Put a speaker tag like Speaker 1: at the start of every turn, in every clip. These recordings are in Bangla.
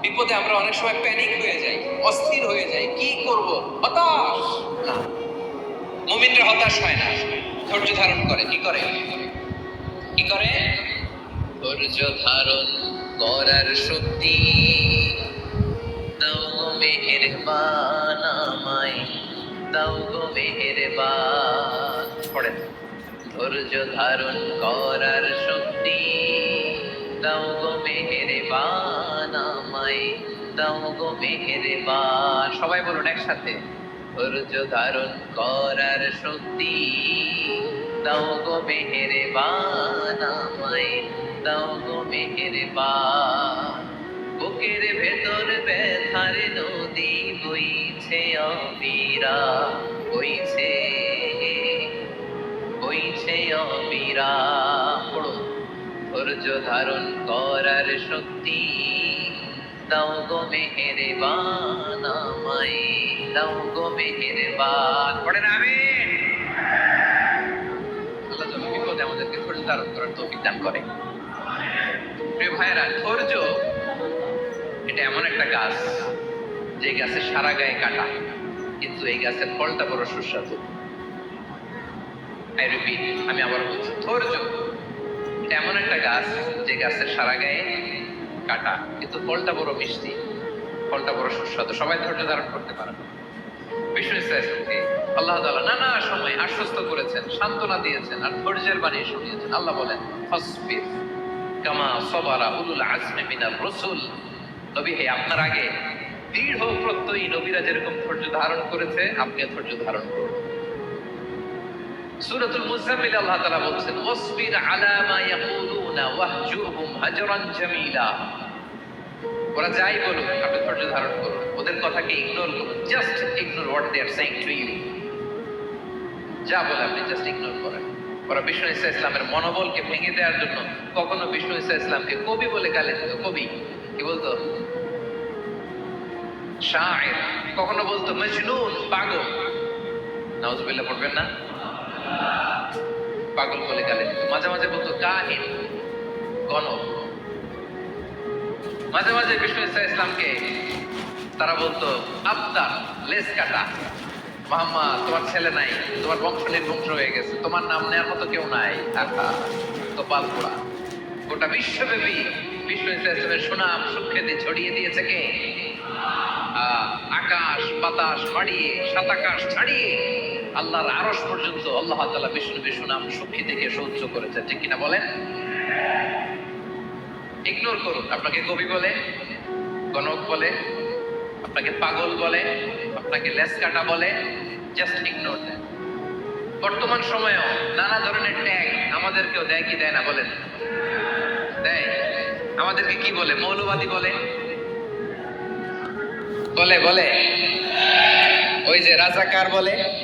Speaker 1: বিপদে আমরা অনেক সময় প্যানিক হয়ে যাই, অস্থির হয়ে যাই। কি করব? হতাশ। না। মুমিনরা হতাশ হয় না। ধৈর্য ধারণ করে। কি করে? কি করে? ধৈর্য ধারণ করার শক্তি দাও গো মেহেরবান আমায়। দাও গো মেহেরবান। ধৈর্য ধারণ করার শক্তি দাও গো মেহেরবান আমায়, দাও গো মেহেরে মেহেরবান। সবাই বলুন একসাথে। ধৈর্য ধারণ করার শক্তি, দাও গো মেহেরবান আমায়, দাও গো মেহেরে মেহেরবান। বুকের ভেতর ব্যথার নদী বইছে অবিরা, বইছে বইছে অবিরা। ধৈর্য ধারণ করার শক্তি। দাও গো মেহেরবান দাও গো মেহেরবান। আল্লাহ বিপদে আমাদেরকে ধৈর্য ধারণ করার তৌফিক দান করে। প্রিয় ধৈর্য এটা এমন একটা গাছ যে গাছের সারা গায়ে কাটা কিন্তু এই গাছের ফলটা বড় সুস্বাদু। I repeat, আমি আবার বলছি ধৈর্য। এমন একটা গাছ, যে গাছের সারা গায়ে কাটা, কিন্তু ফলটা বড় মিষ্টি, ফলটা বড় সুস্বাদু, সবাই ধৈর্য ধারণ করতে পারে। বিষ্ণু ইসলামকে আল্লাহ তাআলা নানা সময় আশ্বস্ত করেছেন, সান্ত্বনা দিয়েছেন আর ধৈর্যের বাণী শুনিয়েছেন। আল্লাহ বলেন, ফসবির কামা সবারা উলুল আজমে মিনার রসুল। নবী, হে, আপনার আগে দৃঢ় প্রত্যয়ী নবীরা যেরকম ধৈর্য ধারণ করেছে আপনি ধৈর্য ধারণ করুন। মুজাম্মিল আল্লাহ বলছেন ইয়াকুলুনা ওয়াহজুরহুম হাজরান জামিলা। ওরা যাই বলুক, আপনি ধৈর্য ধারণ করুন। ওদের কথাকে ইগনোর করুন। Just ignore what they are saying to you যা বলে আপনি জাস্ট ইগনোর করেন। ওরা বিষ্ণু ইসা ইসলামের মনোবলকে ভেঙে দেওয়ার জন্য কখনো বিষ্ণু ইসা ইসলামকে কবি বলে গালে দিত। কবি? কি বলতো? শায়ের। কখনো বলতো, মজনুন, পাগল। নাউজুবিল্লাহ পড়বেন না? পাগল বলে গালে দিত। মাঝে মাঝে বলতো, কাহিন, গণক। মাঝে মাঝে বিষ্ণু ইসা ইসলামকে তারা বলতো আবদা লেস কাটা। মোহাম্মদ তোমার ছেলে নাই, তোমার বংশ নির্বংশ হয়ে গেছে, তোমার নাম নেওয়ার মতো কেউ নাই। আহা, তো পালপোড়া গোটা বিশ্বব্যাপী বিষ্ণু ইসা ইসলামের সুনাম সুখ্যাতি ছড়িয়ে দিয়েছে কে? আকাশ, বাতাস মাড়িয়ে সাতাকাশ ছাড়িয়ে আল্লাহর আরশ পর্যন্ত আল্লাহ তাআলা বিষ্ণু সুনাম থেকে সহ্য করেছে। ঠিক কিনা বলেন? ইগনোর করুন। আপনাকে কবি বলে, গণক বলে, আপনাকে পাগল বলে, আপনাকে লেস কাটা বলে জাস্ট ইগনোর দেন বর্তমান সময়েও নানা ধরনের ট্যাগ আমাদেরকেও দেয় কি দেয় না বলেন? দেয়। আমাদেরকে কি বলে? মৌলবাদী বলে। বলে বলে। ওই যে রাজাকার বলে।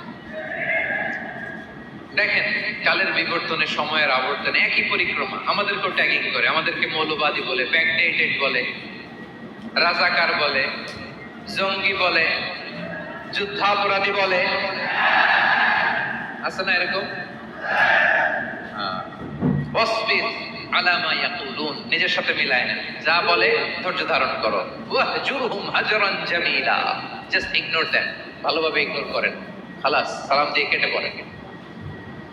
Speaker 1: দেখেন কালের বিবর্তনে সময়ের আবর্তনে একই পরিক্রমা। আমাদেরকেও ট্যাগিং করে, আমাদেরকে মৌলবাদী বলে ব্যাকডেটেড বলে, রাজাকার বলে, জঙ্গি বলে, যুদ্ধাপরাধী বলে। আছে না এরকম? ওয়াসবির আলা মা ইয়াকুলুন, নিজের সাথে মিলায় না। যা বলে, ধৈর্য ধারণ করো। ওয়াহজুরহুম হাজরান জামিলা। জাস্ট ইগনোর দেন ভালোভাবে ইগনোর করেন। খালাস, সালাম দিয়ে কেটে পড়েন।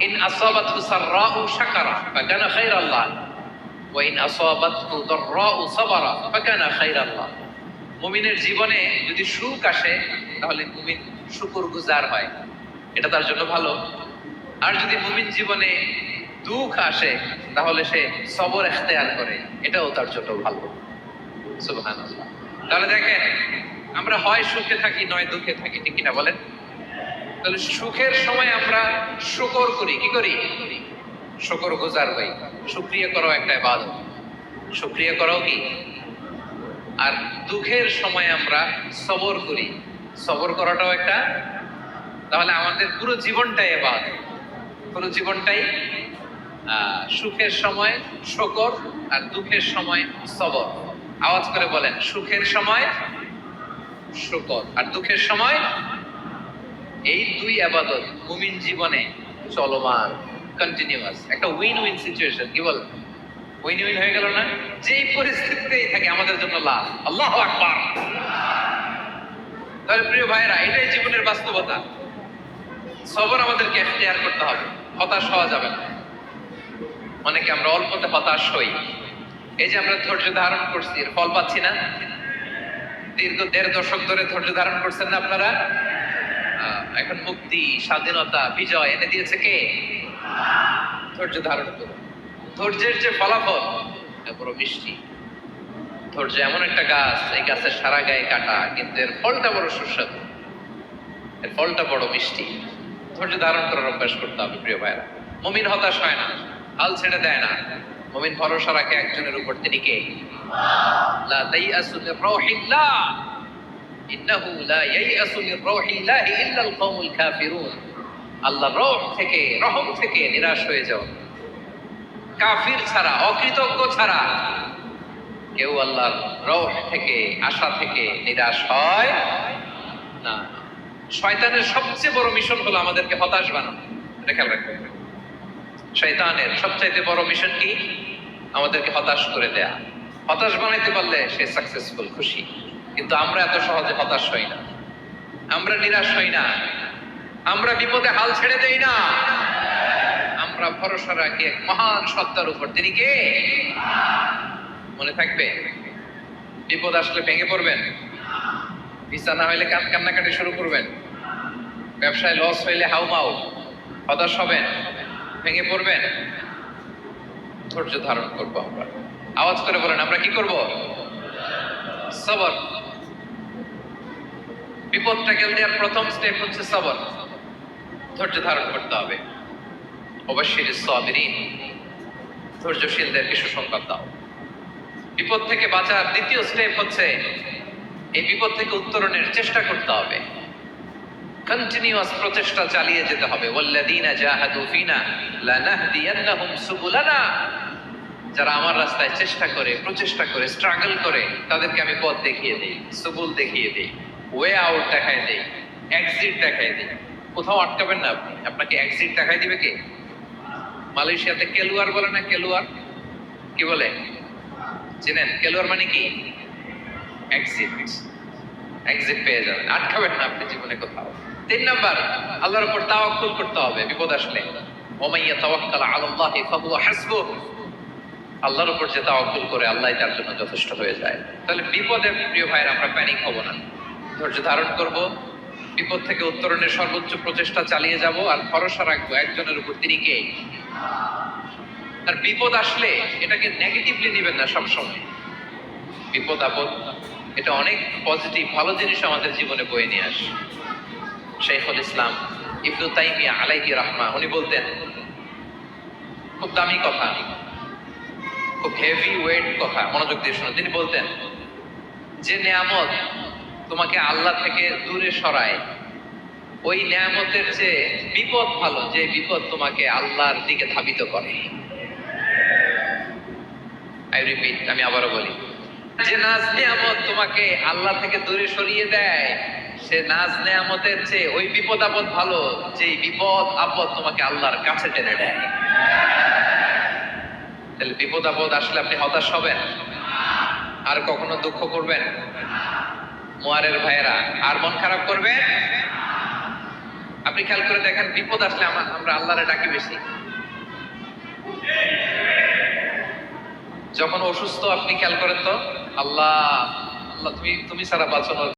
Speaker 1: ইন শাকারা ফাকানা ওয়া ইন সাবারা ফাকানা মুমিনের জীবনে যদি সুখ আসে, তাহলে মুমিন শুকুর গুজার হয়। এটা তার জন্য ভালো। আর যদি মুমিন জীবনে দুঃখ আসে, তাহলে সে সবর এখতেয়ার করে। এটাও তার জন্য ভালো। সুবহানাল্লাহ। তাহলে দেখেন, আমরা হয় সুখে থাকি, নয় দুঃখে থাকি, ঠিক কিনা বলেন? তাহলে সুখের সময় আমরা শুকর করি। কি করি? শুকর গুজার হই। শুক্রিয়া করাও একটা ইবাদত। শুক্রিয়া করাও কি? আর দুঃখের সময় আমরা সবর করি। সবর করাটাও একটা? তাহলে আমাদের পুরো জীবনটাই এবার পুরো জীবনটাই সুখের সময় শকর আর দুঃখের সময় সবর। আওয়াজ করে বলেন, সুখের সময় শকর আর দুঃখের সময় এই দুই আবাদত মুমিন জীবনে চলমান কন্টিনিউয়াস একটা উইন উইন সিচুয়েশন কি বল? উইন উইন হয়ে গেল না? যেই পরিস্থিতিতেই থাকে, আমাদের জন্য লাভ। আল্লাহ আকবার। তাহলে প্রিয় ভাইরা এটাই জীবনের বাস্তবতা। সবর আমাদেরকে এখতিয়ার করতে হবে। হতাশ হওয়া যাবে না। অনেকে আমরা অল্পতে হতাশ হই। এই যে আমরা ধৈর্য ধারণ করছি ফল পাচ্ছি না? দীর্ঘ দেড় দশক ধরে ধৈর্য ধারণ করছেন না আপনারা? এখন মুক্তি, স্বাধীনতা, বিজয় এনে দিয়েছে কে? ধৈর্য ধারণ করুন। ধৈর্যের যে ফলাফল বড় মিষ্টি। ধৈর্য এমন একটা গাছ, এই গাছের সারা গায়ে কাটা, কিন্তু এর ফলটা বড় সুস্বাদু। এর ফলটা বড় মিষ্টি। ধৈর্য ধারণ করার অভ্যাস করতে হবে, প্রিয় ভাইরা মমিন হতাশ হয় না, হাল ছেড়ে দেয় না। মমিন ভরসা রাখে একজনের উপর, তিনি কে? লা তাইয়াসু মির রাউহিল্লাহ না। শয়তানের সবচেয়ে বড় মিশন হলো আমাদেরকে হতাশ বানানো। এটা খেয়াল রাখবেন শয়তানের সবচাইতে বড় মিশন কি? আমাদেরকে হতাশ করে দেয়া। হতাশ বানাইতে পারলে সে সাকসেসফুল খুশি। কিন্তু আমরা এত সহজে হতাশ হই না। আমরা নিরাশ হই না। আমরা বিপদে হাল ছেড়ে দেই না। আমরা ভরসা রাখি এক মহান সত্তার উপর। তিনি কে? মনে থাকবে? বিপদ আসলে ভেঙে পড়বেন। ভিসা না হইলে কান কান্নাকাটি শুরু করবেন। ব্যবসায় লস হইলে হাউমাউ হতাশ হবেন। ভেঙে পড়বেন। ধৈর্য ধারণ করব আমরা। আওয়াজ করে বলেন, আমরা কি করব? সবর। বিপদটা গেল দেওয়ার প্রথম স্টেপ হচ্ছে সবর। ধৈর্য ধারণ করতে হবে। অবশ্যই সাবিরিন ধৈর্যশীলদেরকে সুসংবাদ দাও। বিপদ থেকে বাঁচার দ্বিতীয় স্টেপ হচ্ছে এই বিপদ থেকে উত্তরণের চেষ্টা করতে হবে। কন্টিনিউয়াস প্রচেষ্টা চালিয়ে যেতে হবে। ওয়াল্লাযীনা জাহাদু ফিনা লানাহদিয়ান্নাহুম সুবুলানা। যারা আমার রাস্তায় চেষ্টা করে, প্রচেষ্টা করে স্ট্রাগল করে, তাদেরকে আমি পথ দেখিয়ে দেই, সুবুল দেখিয়ে দেই। ওয়ে আউট দেখায় দেই এক্সিট দেখায় দেই কোথাও আটকাবেন না আপনি। আপনাকে এক্সিট দেখাই দিবে কে? মালয়েশিয়াতে কেলুয়ার বলে না কেলুয়ার? কি বলে? চিনেন? কেলুয়ার মানে কি? এক্সিট এক্সিট পেয়ে যাবেন। আটকাবেন না আপনি জীবনে কোথাও। তিন নাম্বার, আল্লাহর উপর তাওয়াক্কুল করতে হবে, বিপদ আসলে। ওমাইয়া তাওয়াক্কাল আলাল্লাহি ফাহুয়া হাসবুহ। আল্লাহর উপর যে তাওয়াক্কুল করে আল্লাহ তার জন্য যথেষ্ট হয়ে যায়। তাহলে বিপদে প্রিয় ভাইয়ের, আমরা প্যানিক হব না। ধৈর্য ধারণ করব। বিপদ থেকে উত্তরণের সর্বোচ্চ প্রচেষ্টা চালিয়ে যাব আর ভরসা রাখব একজনের উপর তিনি কে। আর বিপদ আসলে এটাকে নেগেটিভলি নেবেন না সবসময়। বিপদ, আপদ, এটা অনেক পজিটিভ ভালো জিনিস আমাদের জীবনে বয়ে নিয়ে আসে। শেখুল ইসলাম ইবনু তাইমিয়া আলাইহি রাহমা উনি বলতেন, খুব দামি কথা, খুব হেভি ওয়েট কথা। মনোযোগ দিয়ে শুনুন। তিনি বলতেন, যে নিয়ামত তোমাকে আল্লাহ থেকে দূরে সরায়। ওই নিয়ামতের চেয়ে বিপদ ভালো, যে বিপদ তোমাকে আল্লাহর দিকে ধাবিত করে। আই রিপিট আমি আবারও বলি, যে নাজ নিয়ামত তোমাকে আল্লাহ থেকে দূরে সরিয়ে দেয়, সে নাজ নিয়ামতের চেয়ে ওই বিপদ আপদ ভালো যে বিপদ আপদ তোমাকে আল্লাহর কাছে টেনে দেয়। তাহলে বিপদ আপদ আসলে আপনি হতাশ হবেন? আর কখনো দুঃখ করবেন? মোয়ারের ভাইয়েরা, আর মন খারাপ করবে? আপনি খেয়াল করে দেখেন, বিপদ আসলে আমা- আমরা আল্লাহরে ডাকি বেশি। যখন অসুস্থ, আপনি খেয়াল করেন তো? আল্লাহ আল্লাহ, তুমি তুমি সারা বাঁচানোর